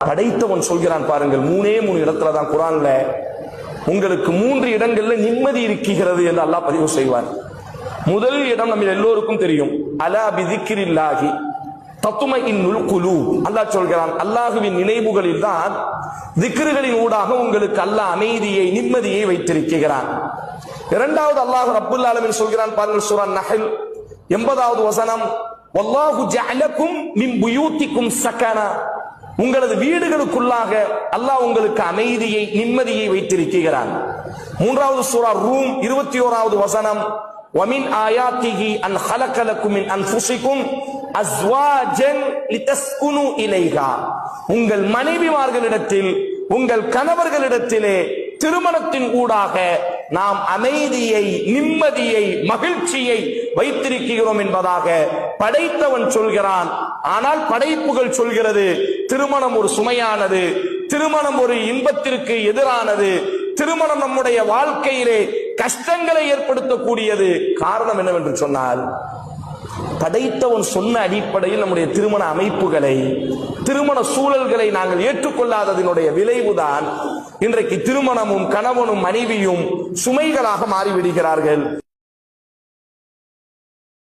படைத்தவன் சொல்கிறான் பாருங்கள் மூணே மூணு இடத்துல தான் குரான்ல உங்களுக்கு மூன்று இடங்கள்ல நிம்மதி இருக்கிறது என்று அல்லாஹ் பதிவு செய்வார். முதல் இடம் நம்ம எல்லோருக்கும் தெரியும். அலா பிதிக்கிரில்லாகி தத்துமை குலு அல்லாஹ் சொல்கிறான் அல்லாஹுவின் நினைவுகளில் தான் திக்ருகளின் ஊடாக உங்களுக்கு அல்லாஹ் அமைதியை நிம்மதியை வைத்திருக்கிறான். இரண்டாவது அல்லாஹ் அப்துல் ஆலமின் சொல்கிறான் பாருங்கள் சுரான் நகல் எண்பதாவது வசனம் வல்லாஹு ஜஅலக்கும் மின் புயூத்திக்கும் சக்கனா உங்களது வீடுகளுக்குள்ளாக அல்லாஹ் உங்களுக்கு அமைதியை நிம்மதியை வைத்திருக்கிறான் மூன்றாவது சூரா ரூம் இருபத்தி ஓராவது வசனம் ومن آياته أن خلق لكم من أنفسكم أزواجا لتسكنوا إليها உங்கள் மனைவிமார்களிடத்தில் உங்கள் கணவர்களிடத்திலே திருமணத்தின் ஊடாக நாம் அமைதியை நிம்மதியை மகிழ்ச்சியை வைத்திருக்கிறோம் என்பதாக படைத்தவன் சொல்கிறான் ஆனால் படைப்புகள் சொல்கிறது திருமணம் ஒரு சுமையானது. திருமணம் ஒரு இன்பத்திற்கு எதிரானது. திருமணம் நம்முடைய வாழ்க்கையிலே கஷ்டங்களை ஏற்படுத்தக்கூடியது. காரணம் என்னவென்று சொன்னால் படைத்தவன் சொன்ன அடிப்படையில் நம்முடைய திருமண அமைப்புகளை திருமண சூழல்களை நாங்கள் ஏற்றுக்கொள்ளாததனுடைய விளைவுதான் இன்றைக்கு திருமணமும் கணவனும் மனைவியும் சுமைகளாக மாறிவிடுகிறார்கள்.